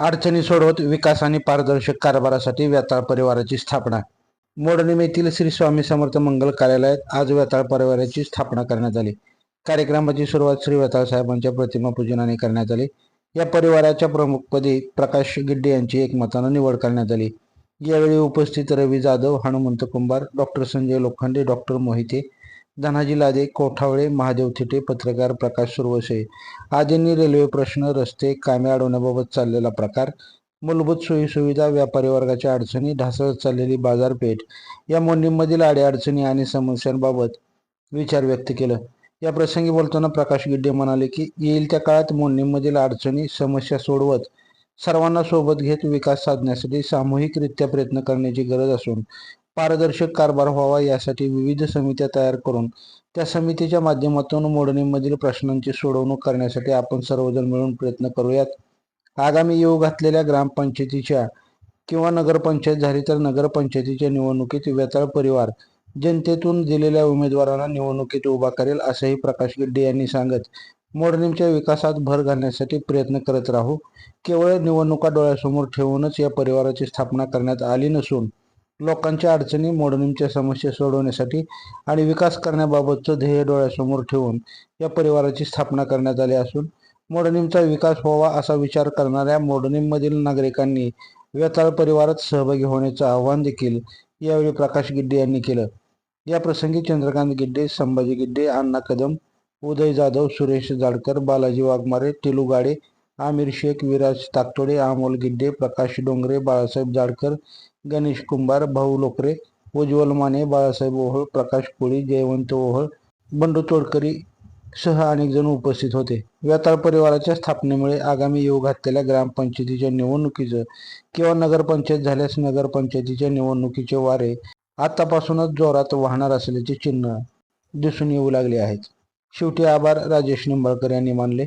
अडचणी सोडवत विकास आणि पारदर्शक कारभारासाठी वेताळ परिवाराची स्थापना. मोडणीम येथील श्री स्वामी समर्थ मंगल कार्यालयात आज वेताळ परिवाराची स्थापना करण्यात आली. कार्यक्रमाची सुरुवात श्री वेताळ साहेबांच्या प्रतिमा पूजनाने करण्यात आली. या परिवाराच्या प्रमुखपदी प्रकाश गिड्डे यांची एकमतानं निवड करण्यात आली. यावेळी उपस्थित रवी जाधव हनुमंत कुंभार डॉक्टर संजय लोखंडे डॉक्टर मोहिते धनाजी लादे कोठावळे महादेव थिटे पत्रकार प्रकाश सुरवसे. आदींनी रेल्वे प्रश्न रस्ते कामे अडवण्याबाबत चाललेला प्रकार मूलभूत सोयीसुविधा व्यापारी वर्गाच्या अडचणी ढासळत चाललेली बाजारपेठ या मोंडीमधील अडीअडचणी आणि समस्यांबाबत विचार व्यक्त केलं. या प्रसंगी बोलताना प्रकाश गिड्डे म्हणाले की येईल त्या काळात मोंडीमधील अडचणी समस्या सोडवत सर्वांना सोबत घेत विकास साधण्यासाठी सामूहिकरित्या प्रयत्न करण्याची गरज असून पारदर्शक कारभार व्हावा यासाठी विविध समित्या तयार करून त्या समितीच्या माध्यमातून मोडणीमधील प्रश्नांची सोडवणूक करण्यासाठी आपण सर्वजण मिळून प्रयत्न करूयात. आगामी येऊ घातलेल्या ग्रामपंचायतीच्या किंवा नगरपंचायत झाली तर नगरपंचायतीच्या निवडणुकीत वेताळ परिवार जनतेतून दिलेल्या उमेदवारांना निवडणुकीत उभा करेल असंही प्रकाश गिड्डे यांनी सांगत मोडणीमच्या विकासात भर घालण्यासाठी प्रयत्न करत राहू. केवळ निवडणुका डोळ्यासमोर ठेवूनच या परिवाराची स्थापना करण्यात आली नसून लोकांच्या अडचणी मोडणींच्या समस्या सोडवण्यासाठी आणि विकास करण्याबाबतचं ध्येय डोळ्यासमोर ठेवून या परिवाराची स्थापना करण्यात आली असून मोडणींचा विकास व्हावा असा विचार करणाऱ्या मोडणींमधील नागरिकांनी वेताळ परिवारात सहभागी होण्याचं आवाहन देखील यावेळी प्रकाश गिड्डे यांनी केलं. या प्रसंगी चंद्रकांत गिड्डे संभाजी गिड्डे अण्णा कदम उदय जाधव सुरेश जाडकर बालाजी वाघमारे टिलू गाडे आमिर शेख विराज ताकतोडे अमोल गिड्डे प्रकाश डोंगरे बाळासाहेब जाडकर गणेश कुंभार भाऊ लोकरे उज्ज्वल माने बाळासाहेब ओहळ प्रकाश कोळी जयवंत ओहळ बंडू तोडकरी सह अनेक जण उपस्थित होते. व्याताळ परिवाराच्या स्थापनेमुळे आगामी येऊ घातलेल्या ग्रामपंचायतीच्या निवडणुकीचं किंवा नगरपंचायत झाल्यास नगरपंचायतीच्या निवडणुकीचे वारे आतापासूनच जोरात वाहणार असल्याचे चिन्ह दिसून येऊ लागले आहेत. शेवटी आभार. राजेश निंबाळकर यांनी मानले.